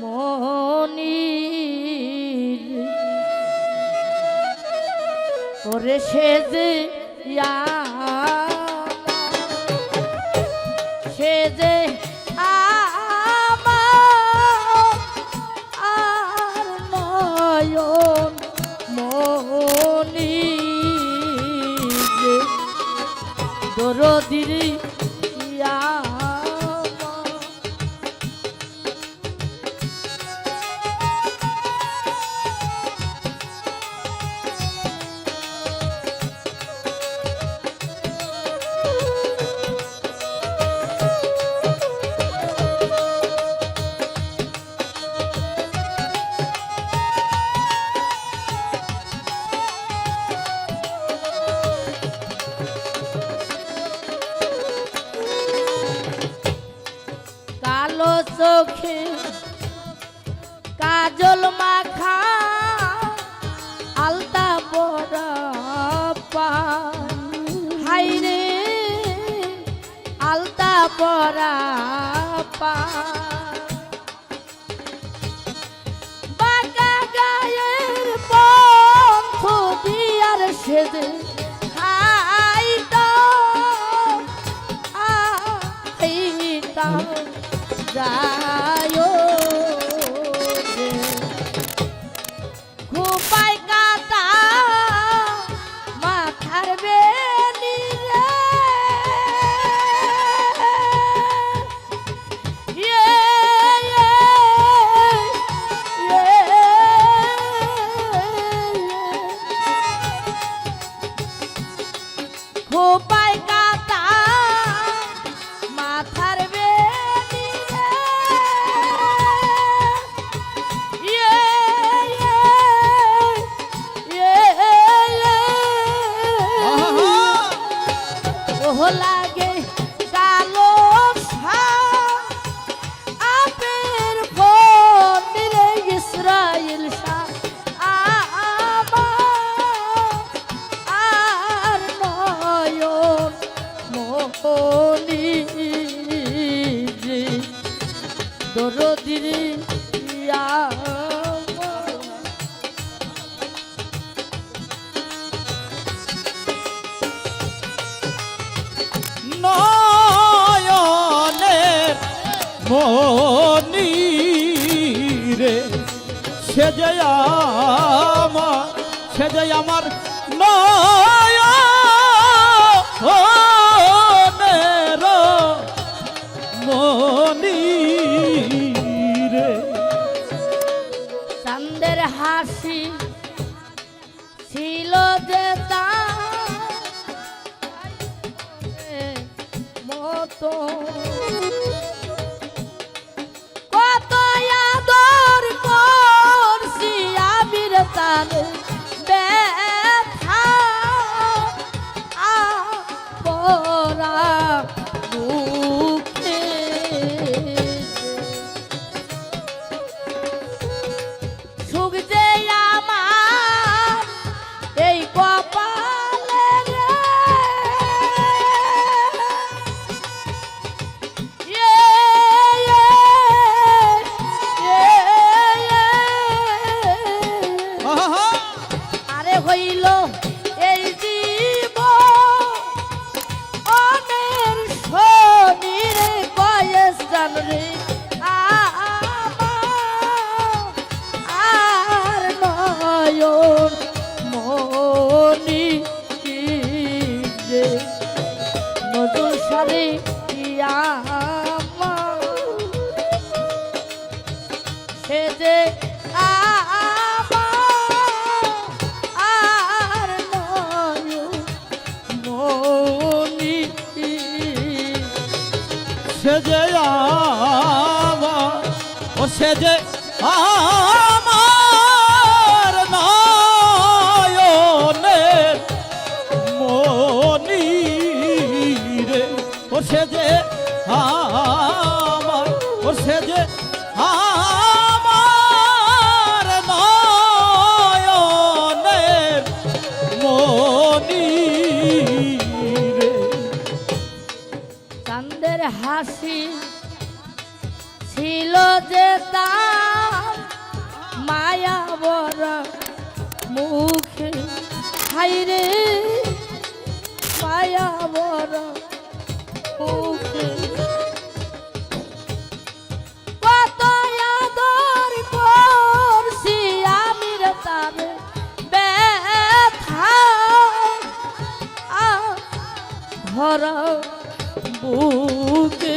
মনির ওরে সেজ সেজে আর নয়ন মনি। দরদিরি কাজল মাখা আলতা পরা হাই রে আলতা পরা পা বাঁকা গায়ের পথ দিয়ার মনি রে। সে যে আমার, সে যে আমার নয়নের মনি রে। চান্দের হাসি ছিল যে মতো। Hallelujah. সে যে ও সে যে আমার নয়নের মনি রে। ও সে যে আমার, ও সে যে আমার মুখে। হাইরে মায়া বড় মুখে। কত আদর করছি আমি রে তাবে ব্যথা। ভরা বুকে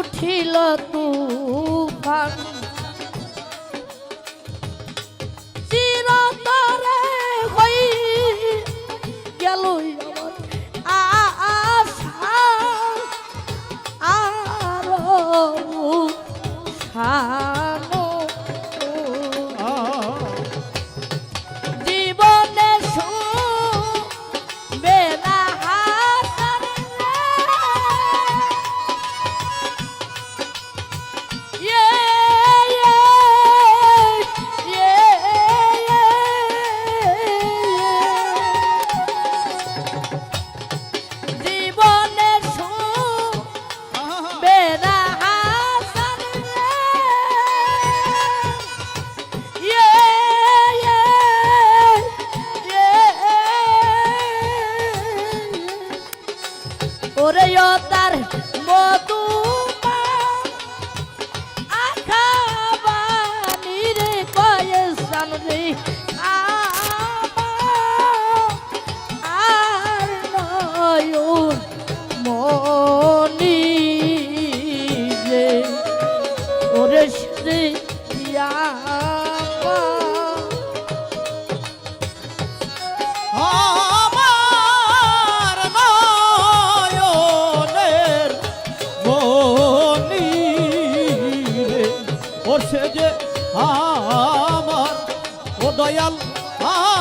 উঠিল তুফান। ওর সে যে আমার ও দয়াল আ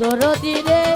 দরদিরে